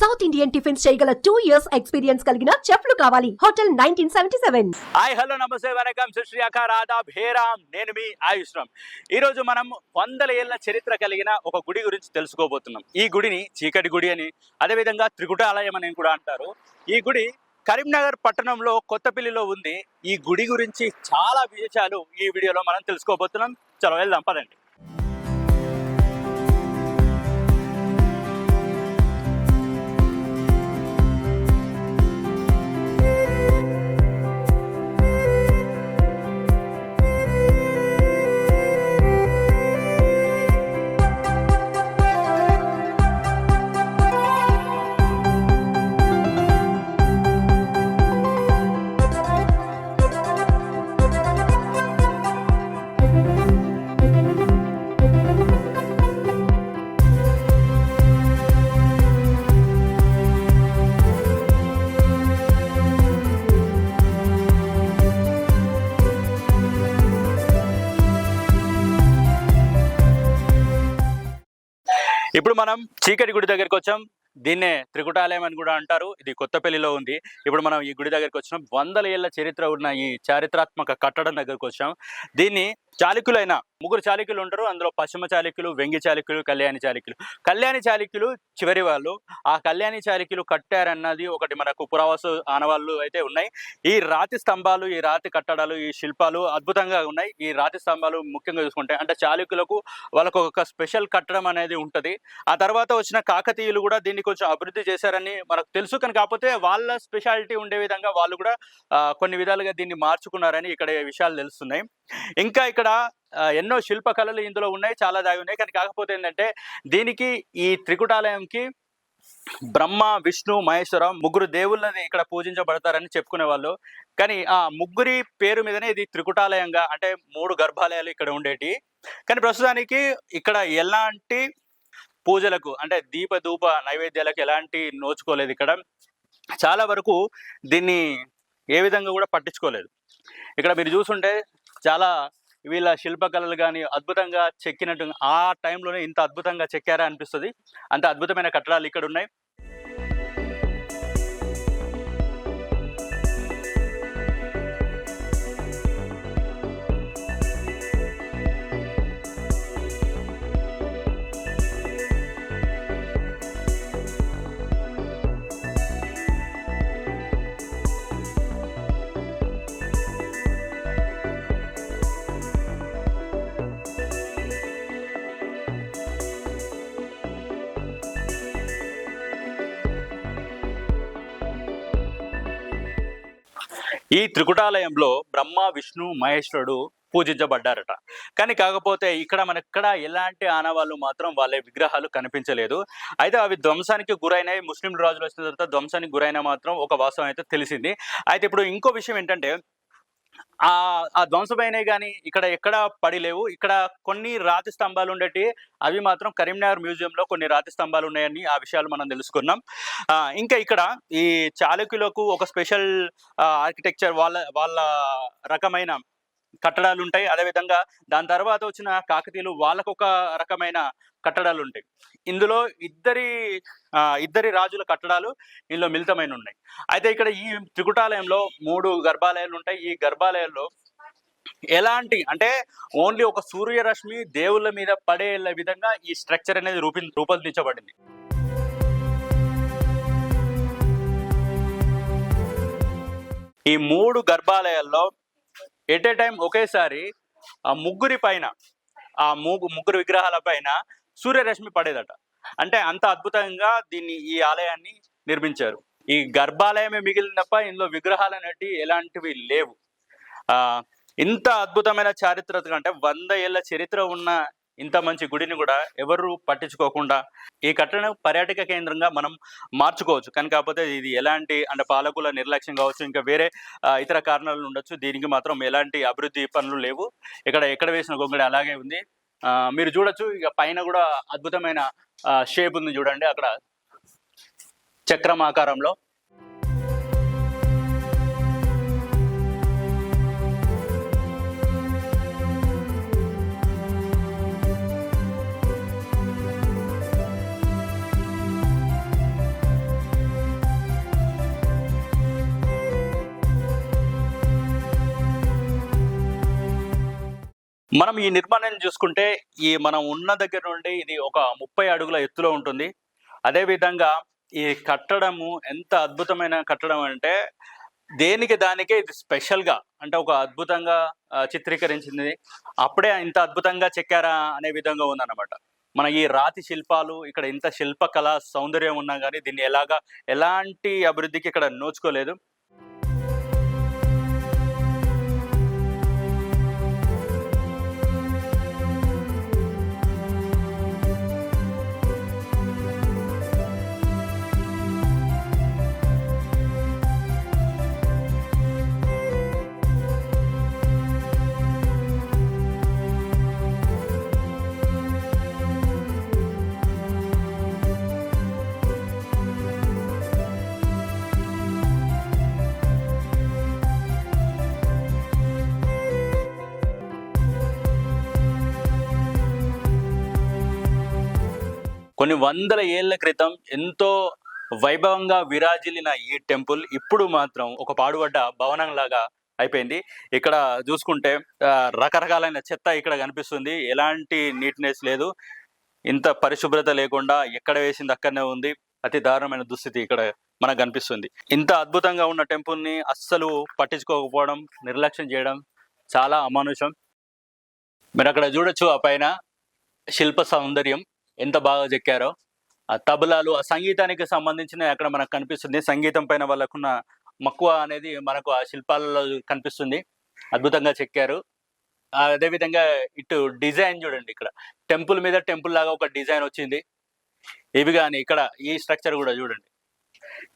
South Indian tiffins చేయగల two years experience కలిగిన చెఫ్లు కావాలి. Hotel nineteen seventy seven hi hello నమస్తే వనకం. సుశ్రీయాకార్ రాధా భేరామ్ నేను మీ ఆయుష్రామ్. ఈరోజు మనం వందల ఏళ్ళ చరిత్ర కలిగిన ఒక గుడి గురించి తెలుసుకోబోతున్నాం. ఈ గుడిని చీకటి గుడి అని అదేవిధంగా త్రికుటాలయం అని కూడా అంటారు. ఈ గుడి కరీంనగర్ పట్టణంలో కొత్తపల్లిలో ఉంది. ఈ గుడి గురించి చాలా విశేషాలు ఈ వీడియోలో మనం తెలుసుకోబోతున్నాం. చలో వెళ్దాం పదండి. మనం చీకటి గుడి దగ్గరికి వచ్చాం. దీన్నే త్రికుటాలయం అని కూడా అంటారు. ఇది కొత్తపల్లిలో ఉంది. ఇప్పుడు మనం ఈ గుడి దగ్గరికి వచ్చినాం. వందల ఏళ్ళ చరిత్ర ఉన్న ఈ చారిత్రాత్మక కట్టడం దగ్గరకు వచ్చాం. దీన్ని చాళుక్యులైన ముగ్గురు చాళుక్యులు ఉంటారు. అందులో పశ్చిమ చాళుక్యులు వెంగి చాళుక్యులు కళ్యాణి చాళుక్యులు. కళ్యాణి చాళుక్యులు చివరి వాళ్ళు. ఆ కళ్యాణి చాళుక్యులు కట్టారన్నది ఒకటి మనకు పురావస్తు ఆనవాళ్ళు అయితే ఉన్నాయి. ఈ రాతి స్తంభాలు ఈ రాతి కట్టడాలు ఈ శిల్పాలు అద్భుతంగా ఉన్నాయి. ఈ రాతి స్తంభాలు ముఖ్యంగా చూసుకుంటే అంటే చాళుక్యులకు వాళ్ళకు ఒక స్పెషల్ కట్టడం అనేది ఉంటుంది. ఆ తర్వాత వచ్చిన కాకతీయులు కూడా దీన్ని కొంచెం అభివృద్ధి చేశారని మనకు తెలుసు. కానీ కాకపోతే వాళ్ళ స్పెషాలిటీ ఉండే విధంగా వాళ్ళు కూడా కొన్ని విధాలుగా దీన్ని మార్చుకున్నారని ఇక్కడ విషయాలు తెలుస్తున్నాయి. ఇంకా ఇక్కడ ఎన్నో శిల్పకళలు ఇందులో ఉన్నాయి చాలా దాగి ఉన్నాయి. కానీ కాకపోతే ఏంటంటే దీనికి ఈ త్రికుటాలయంకి బ్రహ్మ విష్ణు మహేశ్వరం ముగ్గురు దేవుళ్ళని ఇక్కడ పూజించబడతారని చెప్పుకునే వాళ్ళు కానీ ఆ ముగ్గురి పేరు మీదనే ఇది త్రికుటాలయంగా అంటే మూడు గర్భాలయాలు ఇక్కడ ఉండేటి. కానీ ప్రస్తుతానికి ఇక్కడ ఎలాంటి పూజలకు అంటే దీప ధూప నైవేద్యాలకు ఎలాంటి నోచుకోలేదు ఇక్కడ. చాలా వరకు దీన్ని ఏ విధంగా కూడా పట్టించుకోలేదు. ఇక్కడ మీరు చూసుంటే చాలా వీళ్ళ శిల్పకళలు కానీ అద్భుతంగా చెక్కినట్టు ఆ టైంలోనే ఇంత అద్భుతంగా చెక్కారా అనిపిస్తుంది. అంత అద్భుతమైన కట్టడాలు ఇక్కడ ఉన్నాయి ఈ త్రికుటాలయంలో బ్రహ్మ విష్ణు మహేశ్వరుడు పూజించబడ్డారట. కానీ కాకపోతే ఇక్కడ మనక్కడ ఎలాంటి ఆనవాళ్ళు మాత్రం వాళ్ళ విగ్రహాలు కనిపించలేదు. అయితే అవి ధ్వంసానికి గురైనవి ముస్లిం రాజులు వచ్చిన తర్వాత ధ్వంసానికి గురైన మాత్రం ఒక వాస్తవం అయితే తెలిసింది. అయితే ఇప్పుడు ఇంకో విషయం ఏంటంటే ఆ ఆ ధ్వంసమైనవి కానీ ఇక్కడ ఎక్కడ పడి లేవు. ఇక్కడ కొన్ని రాతి స్తంభాలు ఉండేటి అవి మాత్రం కరీంనగర్ మ్యూజియం లో కొన్ని రాతి స్తంభాలు ఉన్నాయని ఆ విషయాలు మనం తెలుసుకున్నాం. ఆ, ఇంకా ఇక్కడ ఈ చాళుక్యులకు ఒక స్పెషల్ ఆర్కిటెక్చర్ వాళ్ళ వాళ్ళ రకమైన కట్టడాలు ఉంటాయి అదేవిధంగా దాని తర్వాత వచ్చిన కాకతీయులు వాళ్ళకు ఒక రకమైన కట్టడాలు ఉంటాయి ఇందులో ఇద్దరి ఇద్దరి రాజుల కట్టడాలు ఇందులో మిళితమైన ఉన్నాయి అయితే ఇక్కడ ఈ త్రికుటాలయంలో మూడు గర్భాలయాలు ఉంటాయి ఈ గర్భాలయాల్లో ఎలాంటి అంటే ఓన్లీ ఒక సూర్యరశ్మి దేవుళ్ళ మీద పడే విధంగా ఈ స్ట్రక్చర్ అనేది రూపి రూపొందించబడింది. ఈ మూడు గర్భాలయాల్లో ఎట్ ఏ టైం ఒకేసారి ఆ ముగ్గురి పైన ఆ ముగ్గు ముగ్గురు విగ్రహాల పైన సూర్యరశ్మి పడేదట. అంటే అంత అద్భుతంగా దీన్ని ఈ ఆలయాన్ని నిర్మించారు. ఈ గర్భాలయమే మిగిలిన తప్ప ఇందులో విగ్రహాలు అనేటివి ఎలాంటివి లేవు. ఆ ఇంత అద్భుతమైన చారిత్రక అంటే వంద ఏళ్ళ చరిత్ర ఉన్న ఇంత మంచి గుడిని కూడా ఎవరు పట్టించుకోకుండా ఈ కట్టడం పర్యాటక కేంద్రంగా మనం మార్చుకోవచ్చు. కానీ కాకపోతే ఇది ఎలాంటి అంటే పాలకుల నిర్లక్ష్యం కావచ్చు ఇంకా వేరే ఇతర కారణాలు ఉండొచ్చు. దీనికి మాత్రం ఎలాంటి అభివృద్ధి పనులు లేవు. ఇక్కడ ఎక్కడ వేసిన గొంగడి అలాగే ఉంది. ఆ, మీరు చూడొచ్చు. ఇక పైన కూడా అద్భుతమైన షేప్ ఉంది చూడండి అక్కడ. చక్రం ఆకారంలో మనం ఈ నిర్మాణాన్ని చూసుకుంటే ఈ మనం ఉన్న దగ్గర నుండి ఇది ఒక ముప్పై అడుగుల ఎత్తులో ఉంటుంది. అదే విధంగా ఈ కట్టడము ఎంత అద్భుతమైన కట్టడం అంటే దేనికి దానికే ఇది స్పెషల్గా అంటే ఒక అద్భుతంగా చిత్రీకరించింది. అప్పుడే ఇంత అద్భుతంగా చెక్కారా అనే విధంగా ఉందన్నమాట. మన ఈ రాతి శిల్పాలు ఇక్కడ ఇంత శిల్పకళ సౌందర్యం ఉన్నా కానీ దీన్ని ఎలాగా ఎలాంటి అభివృద్ధికి ఇక్కడ నోచుకోలేదు. కొన్ని వందల ఏళ్ళ క్రితం ఎంతో వైభవంగా విరాజిల్లిన ఈ టెంపుల్ ఇప్పుడు మాత్రం ఒక పాడుబడ్డ భవనం లాగా అయిపోయింది. ఇక్కడ చూసుకుంటే రకరకాలైన చెత్త ఇక్కడ కనిపిస్తుంది. ఎలాంటి నీట్నెస్ లేదు. ఇంత పరిశుభ్రత లేకుండా ఎక్కడ వేసింది అక్కడనే ఉంది. అతి దారుణమైన దుస్థితి ఇక్కడ మనకు కనిపిస్తుంది. ఇంత అద్భుతంగా ఉన్న టెంపుల్ని అస్సలు పట్టించుకోకపోవడం నిర్లక్ష్యం చేయడం చాలా అమానుషం. మీరు అక్కడ చూడొచ్చు ఆ పైన శిల్ప సౌందర్యం. ఎంత బాగా చెక్కారో. ఆ తబలాలు ఆ సంగీతానికి సంబంధించిన అక్కడ మనకు కనిపిస్తుంది. సంగీతం పైన వాళ్ళకున్న మక్కువ అనేది మనకు ఆ శిల్పాలలో కనిపిస్తుంది. అద్భుతంగా చెక్కారు. అదేవిధంగా ఇటు డిజైన్ చూడండి ఇక్కడ. టెంపుల్ మీద టెంపుల్ లాగా ఒక డిజైన్ వచ్చింది. ఇవి కానీ ఇక్కడ ఈ స్ట్రక్చర్ కూడా చూడండి.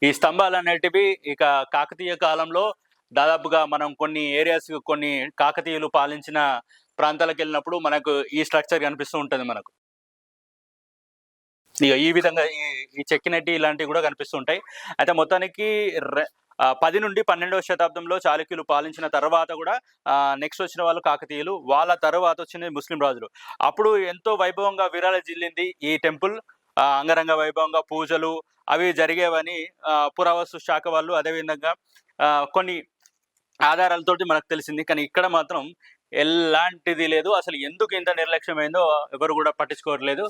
ఈ స్తంభాలు అనేటివి ఇక కాకతీయ కాలంలో దాదాపుగా మనం కొన్ని ఏరియాస్ కొన్ని కాకతీయులు పాలించిన ప్రాంతాలకు వెళ్ళినప్పుడు మనకు ఈ స్ట్రక్చర్ కనిపిస్తూ ఉంటుంది మనకు. ఇక ఈ విధంగా ఈ- చెక్కినట్టి ఇలాంటివి కూడా కనిపిస్తుంటాయి. అయితే మొత్తానికి రె- పది నుండి పన్నెండవ శతాబ్దంలో చాళుక్యులు పాలించిన తర్వాత కూడా నెక్స్ట్ వచ్చిన వాళ్ళు కాకతీయులు వాళ్ళ తర్వాత వచ్చిన ముస్లిం రాజులు. అప్పుడు ఎంతో వైభవంగా విరాళజిల్లింది ఈ టెంపుల్. అంగరంగ వైభవంగా పూజలు అవి జరిగేవని పురావస్తు శాఖ వాళ్ళు అదేవిధంగా కొన్ని ఆధారాలతోటి మనకు తెలిసింది. కానీ ఇక్కడ మాత్రం ఎలాంటిది లేదు. అసలు ఎందుకు ఇంత నిర్లక్ష్యమైందో ఎవరు కూడా పట్టించుకోవట్లేదు.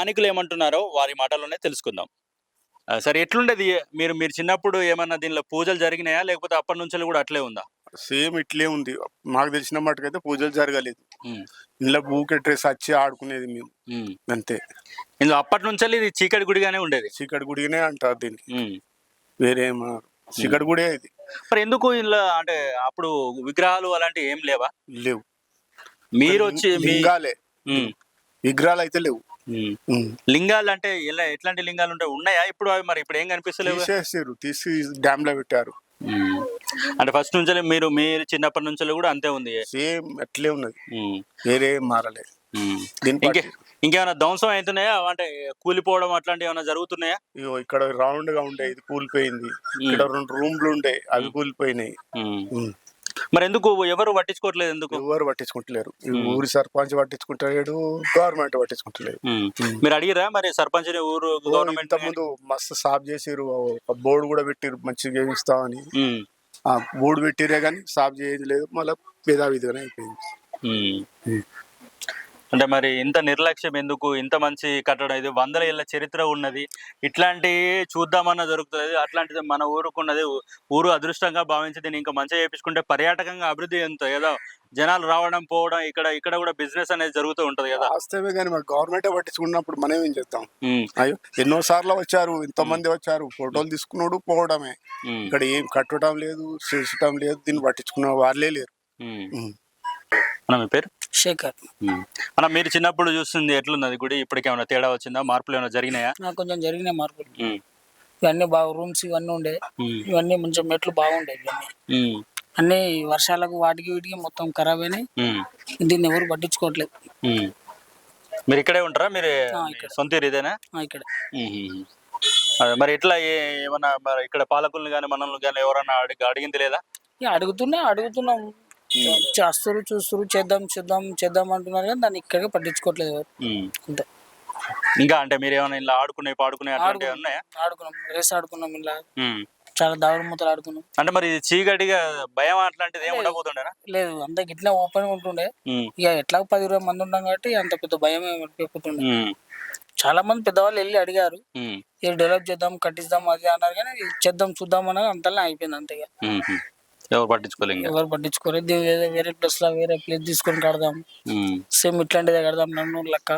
స్థానికులు ఏమంటున్నారో వారి మాటల్లోనే తెలుసుకుందాం. సరే ఎట్లుండేది? మీరు మీరు చిన్నప్పుడు ఏమన్నా దీనిలో పూజలు జరిగినాయా? లేకపోతే అప్పటి నుంచి కూడా అట్లే ఉందా? సేమ్ ఇట్లే ఉంది. మాకు తెలిసిన మటుకైతే పూజలు జరగలేదు. ఇంట్లో బూకే డ్రెస్ వచ్చి ఆడుకునేది మేము. అంతే. ఇందులో అప్పటి నుంచి ఇది చీకటి గుడిగానే ఉండేది? చీకటి గుడిగానే అంటారు దీన్ని ఉమ్. వేరే ఏమో చీకటి గుడే ఇది. మరి ఎందుకు ఇలా అంటే అప్పుడు విగ్రహాలు అలాంటివి ఏం లేవా? లేవు. మీరు వచ్చి లింగాలే. విగ్రహాలు అయితే లేవు. లింగాలు అంటే ఎలా ఎట్లాంటి లింగాలు ఉంటాయి ఉన్నాయా? ఇప్పుడు అవి మరి ఇప్పుడు ఏం కనిపిస్తలేవు? తీసేసారు తీసి డ్యామ్లో పెట్టారు. అంటే ఫస్ట్ నుంచి మీరు మీరు చిన్నప్పటి నుంచి కూడా అంతే ఉంది. సేమ్ అట్లే ఉన్నది. వేరే ఏం మారలే. ఉమ్. దీని ఇంకే ఇంకేమైనా ధ్వంసం అవుతున్నాయా? అంటే కూలిపోవడం అట్లాంటివి ఏమైనా జరుగుతున్నాయా? ఇగో ఇక్కడ రౌండ్గా ఉండే ఇది కూలిపోయింది. ఇక్కడ రెండు రూమ్లు ఉండే అవి కూలిపోయినాయి. మరి ఎందుకు ఎవరు పట్టించుకోవట్లేదు ఎందుకు? ఎవరు పట్టించుకుంటలేరు. ఈ ఊరి సర్పంచ్ పట్టించుకుంటలేడు గవర్నమెంట్ పట్టించుకుంటలేరు ఉమ్. మీరు అడిగిరా మరి సర్పంచ్ ఊరు గవర్నమెంట్ ముందు మస్తు సాఫ్ చేసిరు బోర్డు కూడా పెట్టిరు మంచిగా ఇస్తామని బోర్డు పెట్టిరే కానీ సాఫ్ చేయదు లేదు మళ్ళీ పేదావిధిగానే అయిపోయింది. అంటే మరి ఇంత నిర్లక్ష్యం ఎందుకు? ఇంత మంచి కట్టడం ఇది? వందల ఏళ్ళ చరిత్ర ఉన్నది. ఇట్లాంటి చూద్దామన్నా దొరుకుతుంది. అట్లాంటిది మన ఊరుకున్నది ఊరు అదృష్టంగా భావించి దీన్ని ఇంకా మంచిగా చేపించుకుంటే పర్యాటకంగా అభివృద్ధి ఎంత ఏదో జనాలు రావడం పోవడం ఇక్కడ ఇక్కడ కూడా బిజినెస్ అనేది జరుగుతూ ఉంటది కదా? వాస్తవే కానీ మరి గవర్నమెంట్ పట్టించుకున్నప్పుడు మనం ఏం చేస్తాం. అయ్యో ఎన్నో సార్లు వచ్చారు ఇంతమంది వచ్చారు ఫోటోలు తీసుకున్నాడు పోవడమే. ఇక్కడ ఏం కట్టడం లేదు చేసటం లేదు దీన్ని పట్టించుకున్న వాళ్ళే లేరు. ఉమ్. ఉమ్. అన్న మీ పేరు? శేఖర్. అన్న మీరు చిన్నప్పుడు చూస్తుంది ఎట్లున్నది గుడి ఇప్పటికేమైనా తేడా వచ్చిందా? మార్పులు ఏమైనా జరిగినాయా? నాకు కొంచెం జరిగిన మార్పులు. ఇవన్నీ బాగా రూమ్స్ ఇవన్నీ ఉండే. ఇవన్నీ కొంచెం మెట్లు బాగుండే ఇవన్నీ. అన్ని వర్షాలకు వాటికి వీటికి మొత్తం ఖరాబ్ అయినాయి. దీన్ని ఎవరు పట్టించుకోవట్లేదు. మీరు ఇక్కడే ఉంటారా? మీరు. సొంత ఇదేనా ఇక్కడ. మరి ఎట్లా ఏ- ఏమన్నా ఇక్కడ పాలకుల్ని కానీ మనల్ని కానీ ఎవరన్నా అడిగి అడిగింది లేదా? అడుగుతున్నా అడుగుతున్నాం. చేస్తారు చూస్తారు చేద్దాం చేద్దాం చేద్దాం అంటున్నారు కానీ దాన్ని ఇక్కడికి పట్టించుకోవట్లేదు ఎవరు. అంతే. ఇంకా అంటే మీరు ఏమైనా ఇలా ఆడుకునే పాడుకునే అట్లాంటివి ఉన్నాయా? ఆడుకున్నాం. రేస్ ఆడుకున్నాం ఇలా. చాలా దాగుడు మూతలు ఆడుకున్నాం. అంటే మరి చీకటిగా భయం అట్లాంటిది ఏమి ఉండబోతుండేనా? లేదు. అంత గిట్లా ఓపెన్ ఉంటుండే. ఉమ్. ఇక ఎట్లా పది ఇరవై మంది ఉన్నాం కాబట్టి అంత పెద్ద భయం ఉమ్. చాలా మంది పెద్దవాళ్ళు వెళ్ళి అడిగారు. ఇది డెవలప్ చేద్దాం కట్టిద్దాం అది అన్నారు కానీ చేద్దాం చూద్దాం అన్నది అంతలా అయిపోయింది అంతే ఇక. ఉమ్. ఎవరు పట్టించుకోలే ఇంకా. ఎవరు పట్టించుకోలేదు వేరే వేరే ప్లేస్లో వేరే ప్లేస్ తీసుకొని కడదాం. సేమ్ ఇట్లాంటిదే కడదాం నన్ను లెక్క.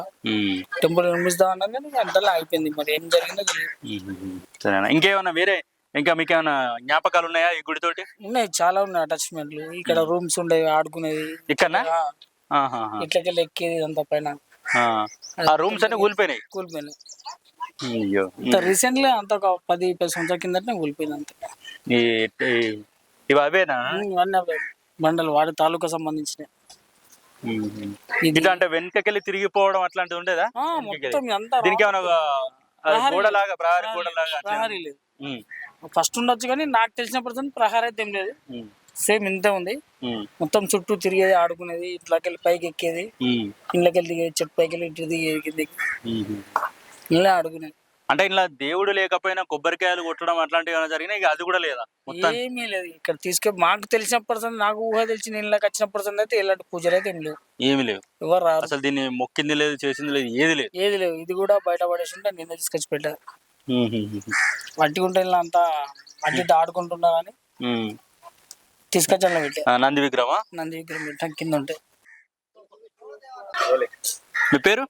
టెంపుల్ నిర్మిస్తాం అన్నారు కానీ అంతలా అయిపోయింది మరి. ఏం జరిగిందో తెలియదు. సరేనా. ఇంకేమన్నా వేరే ఇంకా మీకు ఏమైనా జ్ఞాపకాలు ఉన్నాయా ఈ గుడితోటి ఉన్నాయి. చాలా ఉన్నాయి అటాచ్మెంట్లు ఇక్కడ రూమ్స్ ఉండేవి ఆడుకునేది ఆహాహా. ఇట్లకెళ్ళి ఎక్కేది అంత పైన. ఆ. రూమ్స్ అన్ని కూలిపోయినాయి. కూలిపోయినాయి? అయ్యో. రీసెంట్లీ అంత ఒక పది పది సంవత్సరాల కిందటనే కూలిపోయింది అంతే. ఇవి అవేనా ఇవన్నీ అవే బండలు వాడి తాలూకా సంబంధించినవి ఉమ్. ఇది అంటే వెనకకెళ్ళి తిరిగిపోవడం అట్లాంటిది ఉండేదా మొత్తం అంతా దీనికి ఏమైనా గోడలాగా ప్రహరీ గోడలాగా? ప్రహరీ లేదు. ఫస్ట్ ఉండొచ్చు కానీ నాకు తెలిసిన పర్సన్ ప్రహారీ అయితే ఏం లేదు. సేమ్ ఇంతే ఉంది. మొత్తం చుట్టూ తిరిగేది ఆడుకునేది ఇట్లకెళ్ళి పైకి ఎక్కేది. ఇళ్ళకెళ్ళి దిగేది చెట్టు పైకి వెళ్ళి ఇటు దిగేది. ఇలా ఆడుకునేది అంటే ఇలా దేవుడు లేకపోయినా కొబ్బరికాయలు కొట్టడం అట్లాంటివి ఏమైనా జరిగినాయి ఇక అది కూడా లేదా? ఏమీ లేదు. ఇక్కడ తీసుకే మాకు తెలిసిన పర్సన్ నాకు ఊహ ఇళ్ళకి వచ్చిన పర్సన్ అయితే ఇలాంటి పూజలు అయితే ఏం లేవు. ఏమి లేవు. ఎవరు రారు. అసలు దీన్ని మొక్కింది లేదు చేసింది లేదు ఏది లేదు. ఏది లేవు. ఇది కూడా బయట పడేసి ఉంటే నిన్న తీసుకొచ్చి పెట్టారు ఇలా అంతా అటు ఇటు ఆడుకుంటున్నా కానీ ఉమ్. తీసుకొచ్చి అలా నంది విగ్రహమా? నంది విగ్రహం పెట్టాం. కింద ఉంటే మీ పేరు?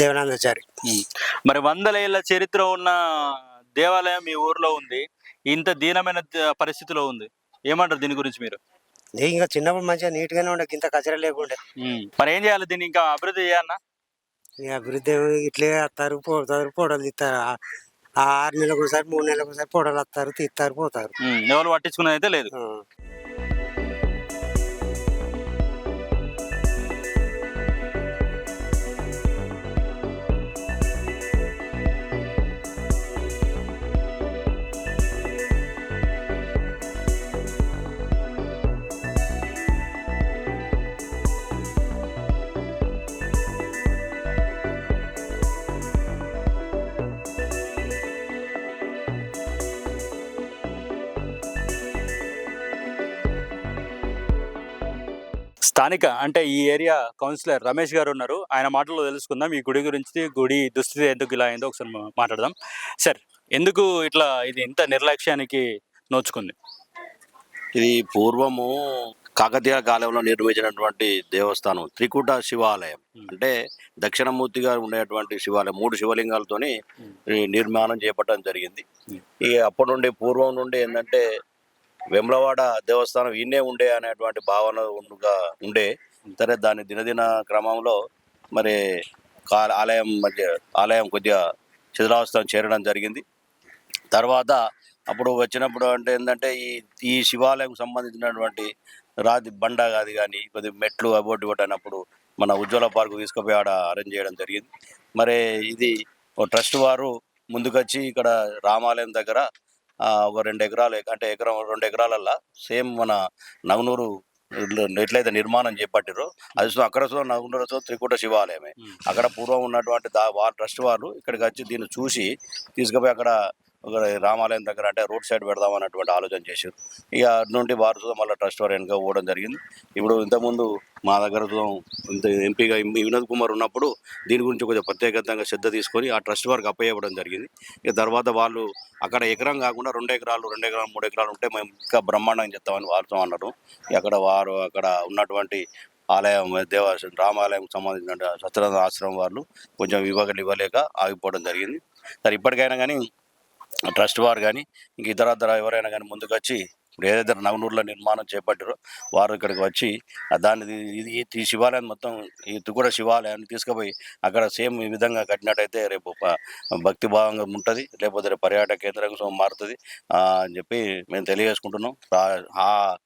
దేవనాందాచారి. మరి వందల ఏళ్ళ చరిత్ర ఉన్న దేవాలయం మీ ఊర్లో ఉంది. ఇంత దీనమైన పరిస్థితిలో ఉంది. ఏమంటారు దీని గురించి మీరు? ఇంకా చిన్నప్పుడు మంచిగా నీట్ గానే ఉండే ఇంత కచర లేకుండే. మరి ఏం చేయాలి దీన్ని? ఇంకా అభివృద్ధి చేయాలన్నా అభివృద్ధి ఇట్లే వస్తారు పోతారు ఫోటోలు తీస్తారు ఆరు నెలలకు ఒకసారి మూడు నెలలకు ఒకసారి ఫోటోలు వస్తారు తీస్తారు పోతారు. ఎవరు పట్టించుకునేది అయితే లేదు స్థానిక అంటే ఈ ఏరియా కౌన్సిలర్ రమేష్ గారు ఉన్నారు. ఆయన మాటల్లో తెలుసుకుందాం. ఈ గుడి గురించి గుడి దుస్థితి ఎందుకు ఇలా అయిందో ఒకసారి మాట్లాడదాం. సార్ ఎందుకు ఇట్లా ఇది ఇంత నిర్లక్ష్యానికి నోచుకుంది? ఇది పూర్వము కాకతీయ కాలంలో నిర్మించినటువంటి దేవస్థానం త్రికూట శివాలయం. అంటే దక్షిణమూర్తిగా ఉండేటువంటి శివాలయం మూడు శివలింగాలతోని నిర్మాణం చేపట్టడం జరిగింది. ఈ అప్పటి నుండి పూర్వం నుండి ఏంటంటే వెమ్లవాడ దేవస్థానం ఈయనే ఉండే అనేటువంటి భావన ఉండే. సరే దాని దినదిన క్రమంలో మరి కా- ఆలయం మధ్య ఆలయం కొద్దిగా శిథిలావస్థను చేరడం జరిగింది. తర్వాత అప్పుడు వచ్చినప్పుడు అంటే ఏంటంటే ఈ ఈ శివాలయం సంబంధించినటువంటి రాతి బండ అది కానీ కొద్ది మెట్లు అబోటి ఇవ్వటప్పుడు మన ఉజ్వల పార్క్ తీసుకుపోయి ఆడ అరేంజ్ చేయడం జరిగింది. మరి ఇది ఓ ట్రస్ట్ వారు ముందుకొచ్చి ఇక్కడ రామాలయం దగ్గర ఒక రెండు ఎకరాలు అంటే ఎకరం రెండు ఎకరాలల్లా సేమ్ మన నవనూరు ఎట్లయితే నిర్మాణం చేపట్టిరో అది సో అక్కడ సో నవనూరు సో త్రికూట శివాలయమే. అక్కడ పూర్వం ఉన్నటువంటి దా వాళ్ళ ట్రస్ట్ వాళ్ళు ఇక్కడికి వచ్చి దీన్ని చూసి తీసుకుపోయి అక్కడ రామాలయం దగ్గర అంటే రోడ్ సైడ్ పెడదాం అన్నటువంటి ఆలోచన చేశారు. ఇక అటు నుండి వారు చూద్దాం మళ్ళీ ట్రస్ట్ వారు వెనుక పోవడం జరిగింది. ఇప్పుడు ఇంతకుముందు మా దగ్గర చూద్దాం ఇంత ఎంపీగా వినోద్ కుమార్ ఉన్నప్పుడు దీని గురించి కొంచెం ప్రత్యేకంగా శ్రద్ధ తీసుకొని ఆ ట్రస్ట్ వారికి అప్పయ్యడం జరిగింది. ఇక తర్వాత వాళ్ళు అక్కడ ఎకరం కాకుండా రెండు ఎకరాలు రెండు ఎకరాలు మూడు ఎకరాలు ఉంటే మేము ఇంకా బ్రహ్మాండంగా చెప్తామని వారితో అన్నారు. అక్కడ వారు అక్కడ ఉన్నటువంటి ఆలయం దేవ రామాలయంకు సంబంధించిన సత్యనారాయణ ఆశ్రమం వాళ్ళు కొంచెం ఇవ్వగలి ఇవ్వలేక ఆగిపోవడం జరిగింది. సరే ఇప్పటికైనా కానీ ట్రస్ట్ వారు కానీ ఇంక ఇతర ఇతర ఎవరైనా కానీ ముందుకొచ్చి ఇప్పుడు ఏదైతే నవనూరులో నిర్మాణం చేపట్టారో వారు ఇక్కడికి వచ్చి దాన్ని ఇది ఈ శివాలయాన్ని మొత్తం ఈ తుగుడ శివాలయాన్ని తీసుకుపోయి అక్కడ సేమ్ ఈ విధంగా కట్టినట్టయితే రేపు భక్తి భావంగా ఉంటుంది లేకపోతే రేపు పర్యాటక కేంద్రంగా మారుతుంది. అని చెప్పి మేము తెలియజేసుకుంటున్నాం. ఆ-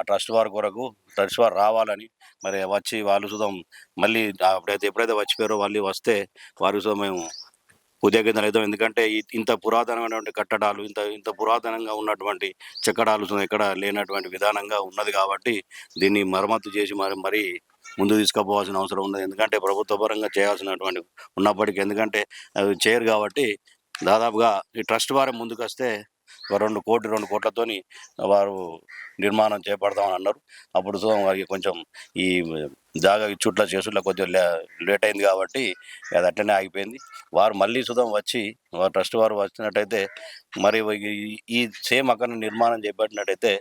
ట్రస్ట్ వారి కొరకు ట్రస్ట్ వారు రావాలని మరి వచ్చి వాళ్ళు చూద్దాం మళ్ళీ అప్పుడైతే ఎప్పుడైతే వచ్చిపోయారో వాళ్ళు వస్తే వారి సో మేము ఉద్యోగం లేదా ఎందుకంటే ఇంత పురాతనమైనటువంటి కట్టడాలు ఇంత ఇంత పురాతనంగా ఉన్నటువంటి చెక్కడాలు ఎక్కడ లేనటువంటి విధానంగా ఉన్నది కాబట్టి దీన్ని మరమ్మతు చేసి మరి మరీ ముందు తీసుకుపోవాల్సిన అవసరం ఉన్నది. ఎందుకంటే ప్రభుత్వ పరంగా చేయాల్సినటువంటి ఉన్నప్పటికీ ఎందుకంటే అవి చేయరు కాబట్టి దాదాపుగా ఈ ట్రస్ట్ వారే ముందుకు వస్తే రెండు కోటి రెండు కోట్లతోని వారు నిర్మాణం చేపడతామని అన్నారు. అప్పుడు వారికి కొంచెం ఈ జాగా ఇచ్చుట్ల చేసుట్ల కొంచెం లే- లేట్ అయింది కాబట్టి అది అట్లనే ఆగిపోయింది. వారు మళ్ళీ సుధం వచ్చి వారు ట్రస్ట్ వారు వచ్చినట్టయితే మరి ఈ- ఈ సేమ్ అక్కడ నిర్మాణం చేపట్టినట్టయితే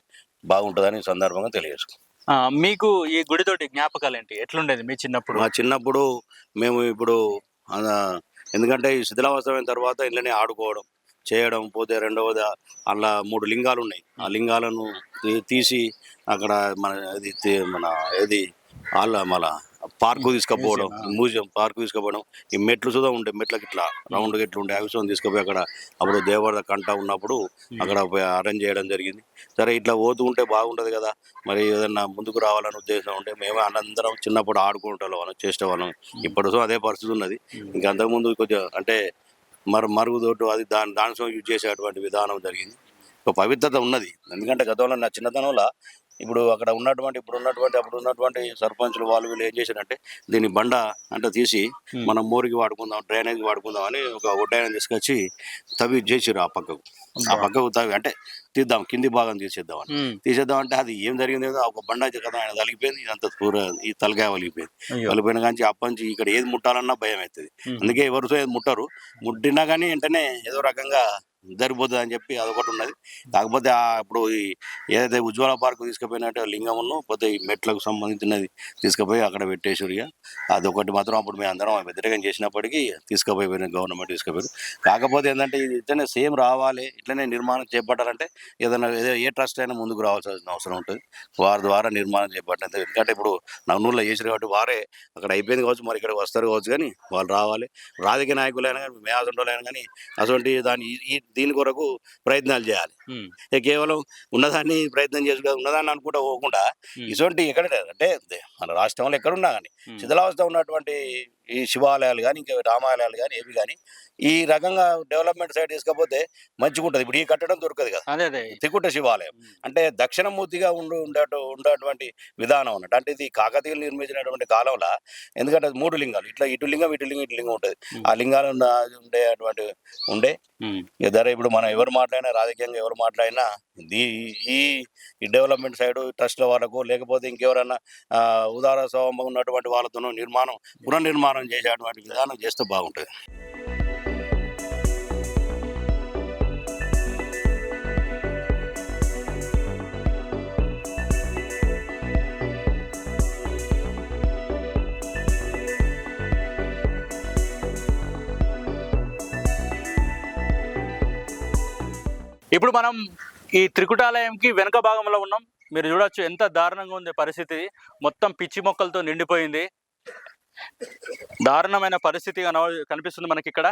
బాగుంటుందని సందర్భంగా తెలియజేసుకుంటాం ఆ, మీకు ఈ గుడితోటి జ్ఞాపకాలు ఏంటి ఎట్లుండేది మీ చిన్నప్పుడు? మా చిన్నప్పుడు మేము ఇప్పుడు ఎందుకంటే ఈ శిథిలావస్థమైన తర్వాత ఇళ్ళని ఆడుకోవడం చేయడం పోతే రెండవది అలా మూడు లింగాలు ఉన్నాయి ఆ లింగాలను తీసి అక్కడ మన ఇది మన ఏది వాళ్ళ మన పార్కు తీసుకుపోవడం మ్యూజియం పార్కు తీసుకుపోవడం ఈ మెట్లు సుధా ఉంటాయి మెట్లకి ఇట్లా రౌండ్ ఇట్లా ఉండే అవి సుధా తీసుకుపోయి అక్కడ అప్పుడు దేవర కంట ఉన్నప్పుడు అక్కడ అరేంజ్ చేయడం జరిగింది. సరే ఇట్లా పోతూ ఉంటే బాగుంటది కదా. మరి ఏదన్నా ముందుకు రావాలని ఉద్దేశం ఉంటే మేమే అందరం చిన్నప్పుడు ఆడుకుంటాం వాళ్ళం చేసేవాళ్ళం ఇప్పుడు అదే పరిస్థితి ఉన్నది. ఇంకా అంతకుముందు కొంచెం అంటే మరి మరుగుదొడ్డు అది దాని దానికోసం యూజ్ చేసేటువంటి విధానం జరిగింది. ఒక పవిత్రత ఉన్నది. ఎందుకంటే గతంలో నా చిన్నతనంలో ఇప్పుడు అక్కడ ఉన్నటువంటి ఇప్పుడు ఉన్నటువంటి అప్పుడు ఉన్నటువంటి సర్పంచులు వాళ్ళు వీళ్ళు ఏం చేశారంటే దీన్ని బండ అంటే తీసి. మనం మోరికి వాడుకుందాం డ్రైనేజ్ వాడుకుందాం అని ఒక ఒడ్డాయన తీసుకొచ్చి తవ్వి చేసిరు ఆ పక్కకు. ఆ పక్కకు తవ్వి అంటే తీద్దాం కింది భాగం తీసేద్దాం అని ఉమ్, తీసేద్దాం అంటే అది ఏం జరిగింది ఏదో ఒక బండ అయితే కదా ఆయన తలిగిపోయింది ఇదంతా పూర ఈ తలకాయ వలిగిపోయింది. వలిపోయిన కానీ అప్పంచి ఇక్కడ ఏది ముట్టాలన్నా భయం అవుతుంది. అందుకే ఎవరితో ఏది ముట్టరు. ముట్టినా కానీ వెంటనే ఏదో రకంగా జరిపోతుంది అని చెప్పి అదొకటి ఉన్నది. కాకపోతే ఇప్పుడు ఈ ఏదైతే ఉజ్వల పార్క్ తీసుకుపోయినట్టు లింగమును పోతే ఈ మెట్లకు సంబంధించినది తీసుకుపోయి అక్కడ పెట్టేసారు ఇక అదొకటి మాత్రం అప్పుడు మేము అందరం వ్యతిరేకం చేసినప్పటికీ తీసుకుపోయి గవర్నమెంట్ తీసుకుపోయారు కాకపోతే ఏంటంటే ఇది ఇట్లనే సేమ్ రావాలి ఇట్లనే నిర్మాణం చేపట్టాలంటే ఏదైనా ఏదో ఏ ట్రస్ట్ అయినా ముందుకు రావాల్సిన అవసరం ఉంటుంది. వారి ద్వారా నిర్మాణం చేపట్టలేదు ఎందుకంటే ఇప్పుడు నన్నూరులో చేసారు కాబట్టి వారే అక్కడ అయిపోయింది కావచ్చు మరి ఇక్కడ వస్తారు కావచ్చు కానీ వాళ్ళు రావాలి. రాజకీయ నాయకులైనా కానీ మేము కానీ అటువంటి దాని దీని కొరకు ప్రయత్నాలు చేయాలి. కేవలం ఉన్నదాన్ని ప్రయత్నం చేసుకో ఉన్నదాన్ని అనుకుంటా పోకుండా. ఇటువంటి ఎక్కడ అంటే మన రాష్ట్రంలో ఎక్కడున్నా కానీ శిథిలావస్థ ఉన్నటువంటి ఈ శివాలయాలు కానీ ఇంకా రామాలయాలు కానీ ఏవి కానీ ఈ రకంగా డెవలప్మెంట్ సైడ్ తీసుకపోతే మంచిగా ఉంటుంది ఇప్పుడు ఈ కట్టడం దొరకదు కదా. తికుట శివాలయం. అంటే దక్షిణమూర్తిగా ఉండు ఉండేటు ఉండేటువంటి విధానం అన్నట్టు. అంటే ఇది కాకతీయులు నిర్మించినటువంటి కాలంలో ఎందుకంటే అది మూడు లింగాలు. ఇట్లా ఇటు లింగం ఇటు లింగం ఇటు లింగం ఉంటుంది. ఆ లింగాలు ఉండేటువంటి ఉండే ఇద్దరు ఇప్పుడు మనం ఎవరు మాట్లాడినా రాజకీయంగా ఎవరు మాట్లాడినా దీ ఈ ఈ డెవలప్మెంట్ సైడ్ ట్రస్ట్ల వాళ్ళకు లేకపోతే ఇంకెవరైనా ఉదార స్వభావం ఉన్నటువంటి వాళ్ళతోనూ నిర్మాణం పునర్నిర్మాణం చేసేటువంటి విధానం చేస్తే బాగుంటుంది. ఇప్పుడు మనం ఈ త్రికుటాలయంకి వెనక భాగంలో ఉన్నాం. మీరు చూడొచ్చు ఎంత దారుణంగా ఉంది పరిస్థితి. మొత్తం పిచ్చి మొక్కలతో నిండిపోయింది. దారుణమైన పరిస్థితి కనిపిస్తుంది మనకి ఇక్కడ.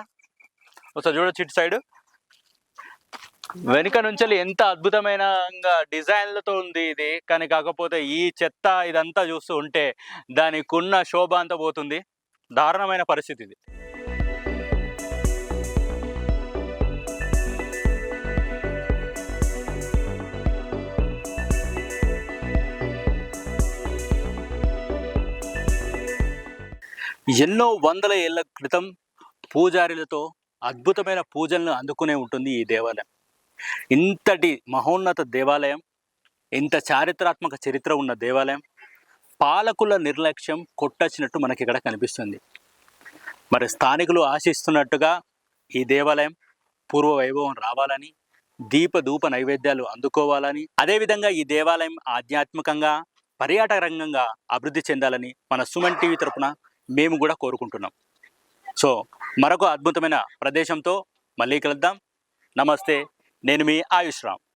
ఒకసారి చూడొచ్చు ఇటు సైడ్. వెనుక నుంచి ఎంత అద్భుతమైన డిజైన్లతో ఉంది ఇది. కానీ కాకపోతే ఈ చెత్త ఇదంతా చూస్తూ ఉంటే దానికి ఉన్న శోభ అంతా పోతుంది. దారుణమైన పరిస్థితి ఇది. ఎన్నో వందల ఏళ్ళ క్రితం పూజారులతో అద్భుతమైన పూజలను అందుకునే ఉంటుంది ఈ దేవాలయం. ఇంతటి మహోన్నత దేవాలయం ఇంత చారిత్రాత్మక చరిత్ర ఉన్న దేవాలయం పాలకుల నిర్లక్ష్యం కొట్టచ్చినట్టు మనకి ఇక్కడ కనిపిస్తుంది. మరి స్థానికులు ఆశిస్తున్నట్టుగా ఈ దేవాలయం పూర్వ వైభవం రావాలని దీప ధూప నైవేద్యాలు అందుకోవాలని అదేవిధంగా ఈ దేవాలయం ఆధ్యాత్మికంగా పర్యాటక రంగంగా అభివృద్ధి చెందాలని మన సుమన్ టీవీ తరపున మేము కూడా కోరుకుంటున్నాం. సో మరొక అద్భుతమైన ప్రదేశంతో మళ్ళీ కలుద్దాం. నమస్తే. నేను మీ ఆయుష్ రామ్.